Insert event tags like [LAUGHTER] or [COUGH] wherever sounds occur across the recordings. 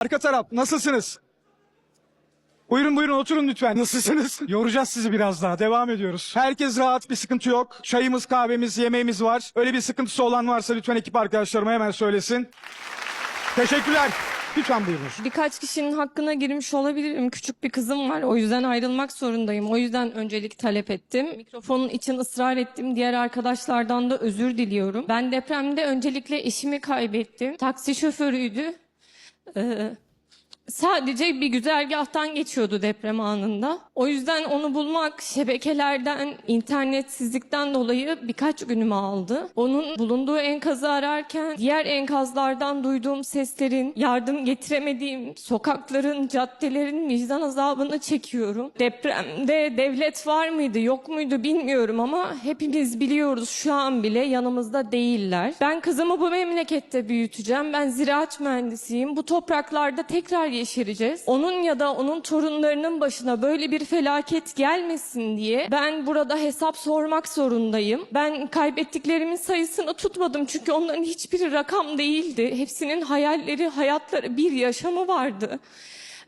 Arka taraf nasılsınız? Buyurun buyurun oturun lütfen. Nasılsınız? [LAUGHS] Yoracağız sizi biraz daha. Devam ediyoruz. Herkes rahat bir sıkıntı yok. Çayımız, kahvemiz, yemeğimiz var. Öyle bir sıkıntısı olan varsa lütfen ekip arkadaşlarıma hemen söylesin. Teşekkürler. Lütfen buyurunuz. Birkaç kişinin hakkına girmiş olabilirim. Küçük bir kızım var. O yüzden ayrılmak zorundayım. O yüzden öncelik talep ettim. Mikrofonun için ısrar ettim. Diğer arkadaşlardan da özür diliyorum. Ben depremde öncelikle eşimi kaybettim. Taksi şoförüydü. Ee, [LAUGHS] sadece bir güzergahtan geçiyordu deprem anında. O yüzden onu bulmak şebekelerden, internetsizlikten dolayı birkaç günümü aldı. Onun bulunduğu enkazı ararken diğer enkazlardan duyduğum seslerin, yardım getiremediğim sokakların, caddelerin vicdan azabını çekiyorum. Depremde devlet var mıydı, yok muydu bilmiyorum ama hepimiz biliyoruz şu an bile yanımızda değiller. Ben kızımı bu memlekette büyüteceğim. Ben ziraat mühendisiyim. Bu topraklarda tekrar yeşereceğiz. Onun ya da onun torunlarının başına böyle bir felaket gelmesin diye ben burada hesap sormak zorundayım. Ben kaybettiklerimin sayısını tutmadım çünkü onların hiçbiri rakam değildi. Hepsinin hayalleri, hayatları, bir yaşamı vardı.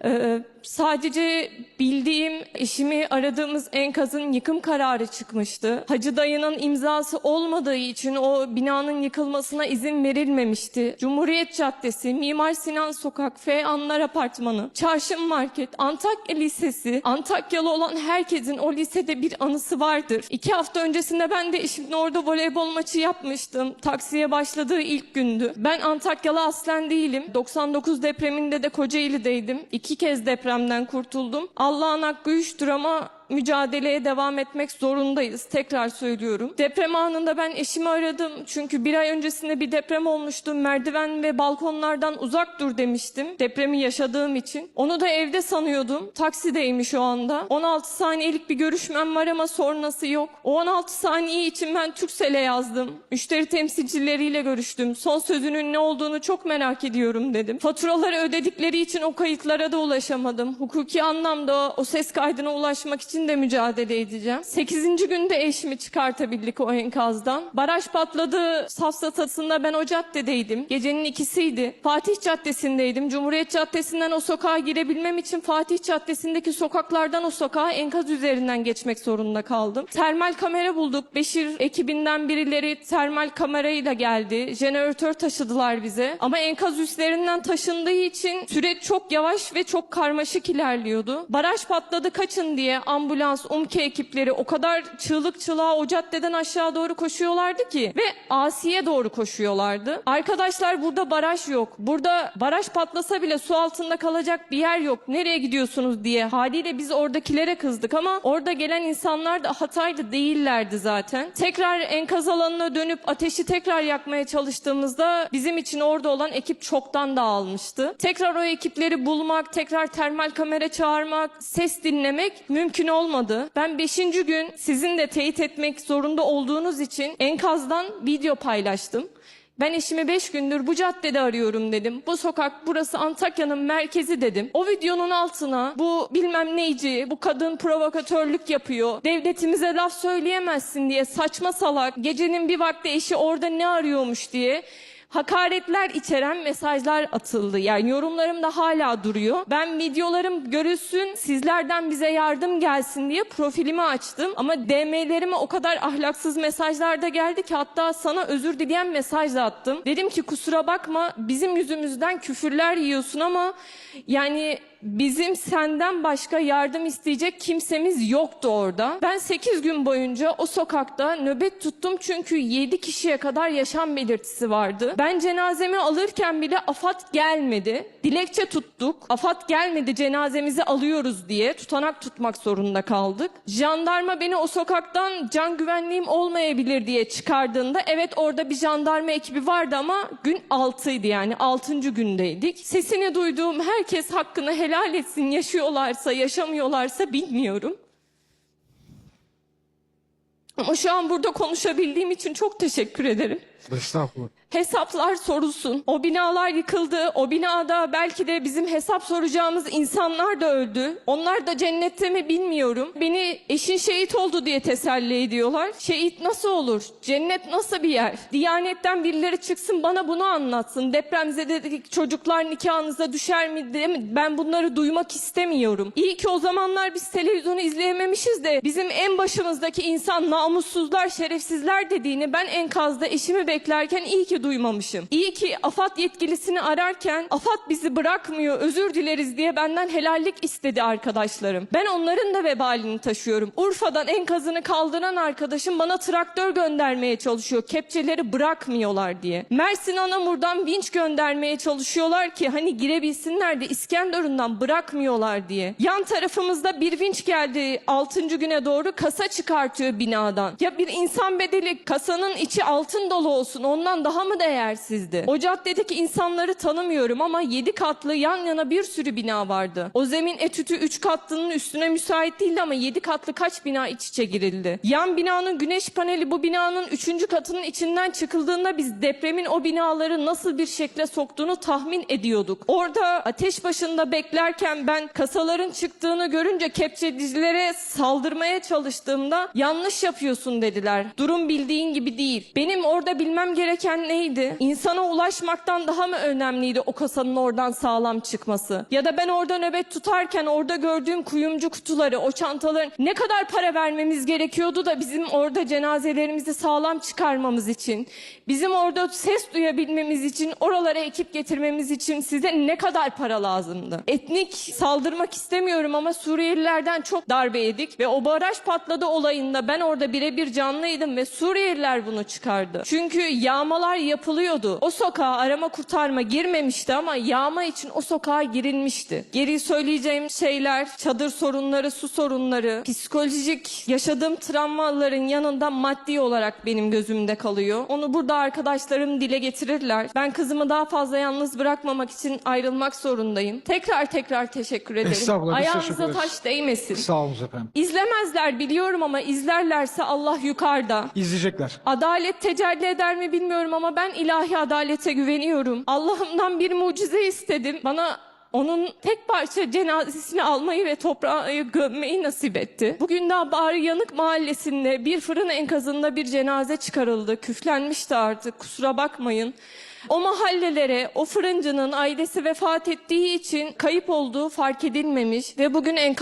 Ee, sadece bildiğim eşimi aradığımız enkazın yıkım kararı çıkmıştı. Hacı dayının imzası olmadığı için o binanın yıkılmasına izin verilmemişti. Cumhuriyet Caddesi, Mimar Sinan Sokak, F. Anlar Apartmanı, Çarşı Market, Antakya Lisesi, Antakyalı olan herkesin o lisede bir anısı vardır. İki hafta öncesinde ben de eşimle orada voleybol maçı yapmıştım. Taksiye başladığı ilk gündü. Ben Antakyalı aslen değilim. 99 depreminde de Kocaeli'deydim. İki kez depremden kurtuldum. Allah'ın hakkı üçtür ama mücadeleye devam etmek zorundayız. Tekrar söylüyorum. Deprem anında ben eşimi aradım. Çünkü bir ay öncesinde bir deprem olmuştu. Merdiven ve balkonlardan uzak dur demiştim. Depremi yaşadığım için. Onu da evde sanıyordum. Taksideymiş o anda. 16 saniyelik bir görüşmem var ama sonrası yok. O 16 saniye için ben Türksel'e yazdım. Müşteri temsilcileriyle görüştüm. Son sözünün ne olduğunu çok merak ediyorum dedim. Faturaları ödedikleri için o kayıtlara da ulaşamadım. Hukuki anlamda o ses kaydına ulaşmak için de mücadele edeceğim. 8. günde eşimi çıkartabildik o enkazdan. Baraj patladı safsatasında ben o caddedeydim. Gecenin ikisiydi. Fatih Caddesi'ndeydim. Cumhuriyet Caddesi'nden o sokağa girebilmem için Fatih Caddesi'ndeki sokaklardan o sokağa enkaz üzerinden geçmek zorunda kaldım. Termal kamera bulduk. Beşir ekibinden birileri termal kamerayla geldi. Jeneratör taşıdılar bize. Ama enkaz üstlerinden taşındığı için süreç çok yavaş ve çok karmaşık ilerliyordu. Baraj patladı kaçın diye ambulans, UMKE ekipleri o kadar çığlık çığlığa o caddeden aşağı doğru koşuyorlardı ki ve Asiye doğru koşuyorlardı. Arkadaşlar burada baraj yok. Burada baraj patlasa bile su altında kalacak bir yer yok. Nereye gidiyorsunuz diye haliyle biz oradakilere kızdık ama orada gelen insanlar da Hataylı değillerdi zaten. Tekrar enkaz alanına dönüp ateşi tekrar yakmaya çalıştığımızda bizim için orada olan ekip çoktan dağılmıştı. Tekrar o ekipleri bulmak, tekrar termal kamera çağırmak, ses dinlemek mümkün olmadı. Ben 5. gün sizin de teyit etmek zorunda olduğunuz için enkazdan video paylaştım. Ben eşimi 5 gündür bu caddede arıyorum dedim. Bu sokak burası Antakya'nın merkezi dedim. O videonun altına bu bilmem neyci, bu kadın provokatörlük yapıyor. Devletimize laf söyleyemezsin diye saçma salak gecenin bir vakti eşi orada ne arıyormuş diye hakaretler içeren mesajlar atıldı. Yani yorumlarım da hala duruyor. Ben videolarım görülsün, sizlerden bize yardım gelsin diye profilimi açtım. Ama DM'lerime o kadar ahlaksız mesajlar da geldi ki hatta sana özür dileyen mesaj da attım. Dedim ki kusura bakma bizim yüzümüzden küfürler yiyorsun ama yani bizim senden başka yardım isteyecek kimsemiz yoktu orada. Ben 8 gün boyunca o sokakta nöbet tuttum çünkü 7 kişiye kadar yaşam belirtisi vardı. Ben cenazemi alırken bile AFAD gelmedi. Dilekçe tuttuk. AFAD gelmedi cenazemizi alıyoruz diye tutanak tutmak zorunda kaldık. Jandarma beni o sokaktan can güvenliğim olmayabilir diye çıkardığında evet orada bir jandarma ekibi vardı ama gün 6'ydı yani 6. gündeydik. Sesini duyduğum herkes hakkını helal etsin yaşıyorlarsa yaşamıyorlarsa bilmiyorum. Ama şu an burada konuşabildiğim için çok teşekkür ederim. Estağfurullah. Hesaplar sorulsun. O binalar yıkıldı. O binada belki de bizim hesap soracağımız insanlar da öldü. Onlar da cennette mi bilmiyorum. Beni eşin şehit oldu diye teselli ediyorlar. Şehit nasıl olur? Cennet nasıl bir yer? Diyanetten birileri çıksın bana bunu anlatsın. Depremzedelik çocuklar nikahınıza düşer mi değil mi? Ben bunları duymak istemiyorum. İyi ki o zamanlar biz televizyonu izleyememişiz de bizim en başımızdaki insan namussuzlar, şerefsizler dediğini ben enkazda eşimi beklerken iyi ki duymamışım. İyi ki AFAD yetkilisini ararken AFAD bizi bırakmıyor, özür dileriz diye benden helallik istedi arkadaşlarım. Ben onların da vebalini taşıyorum. Urfa'dan enkazını kaldıran arkadaşım bana traktör göndermeye çalışıyor. Kepçeleri bırakmıyorlar diye. Mersin Anamur'dan vinç göndermeye çalışıyorlar ki hani girebilsinler de İskenderun'dan bırakmıyorlar diye. Yan tarafımızda bir vinç geldi 6. güne doğru kasa çıkartıyor binadan. Ya bir insan bedeli kasanın içi altın dolu olsun ondan daha mı değersizdi? O caddedeki insanları tanımıyorum ama 7 katlı yan yana bir sürü bina vardı. O zemin etütü 3 katlının üstüne müsait değildi ama 7 katlı kaç bina iç içe girildi? Yan binanın güneş paneli bu binanın 3. katının içinden çıkıldığında biz depremin o binaları nasıl bir şekle soktuğunu tahmin ediyorduk. Orada ateş başında beklerken ben kasaların çıktığını görünce kepçecilere saldırmaya çalıştığımda yanlış yapıyorsun dediler. Durum bildiğin gibi değil. Benim orada bilmem gereken neydi? İnsana ulaşmaktan daha mı önemliydi o kasanın oradan sağlam çıkması? Ya da ben orada nöbet tutarken orada gördüğüm kuyumcu kutuları, o çantaların ne kadar para vermemiz gerekiyordu da bizim orada cenazelerimizi sağlam çıkarmamız için, bizim orada ses duyabilmemiz için, oralara ekip getirmemiz için size ne kadar para lazımdı? Etnik saldırmak istemiyorum ama Suriyelilerden çok darbe yedik ve o baraj patladı olayında ben orada birebir canlıydım ve Suriyeliler bunu çıkardı. Çünkü yağmalar yapılıyordu. O sokağa arama kurtarma girmemişti ama yağma için o sokağa girilmişti. Geri söyleyeceğim şeyler, çadır sorunları, su sorunları, psikolojik yaşadığım travmaların yanında maddi olarak benim gözümde kalıyor. Onu burada arkadaşlarım dile getirirler. Ben kızımı daha fazla yalnız bırakmamak için ayrılmak zorundayım. Tekrar tekrar teşekkür ederim. Estağfurullah, biz teşekkür Ayağınıza ederiz. taş değmesin. Sağ olun efendim. İzlemezler biliyorum ama izlerlerse Allah yukarıda. İzleyecekler. Adalet tecelli eder mi bilmiyorum ama ben ilahi adalete güveniyorum. Allah'ımdan bir mucize istedim. Bana onun tek parça cenazesini almayı ve toprağa gömmeyi nasip etti. Bugün daha Bari Yanık mahallesinde bir fırın enkazında bir cenaze çıkarıldı. Küflenmişti artık kusura bakmayın. O mahallelere o fırıncının ailesi vefat ettiği için kayıp olduğu fark edilmemiş ve bugün enkaz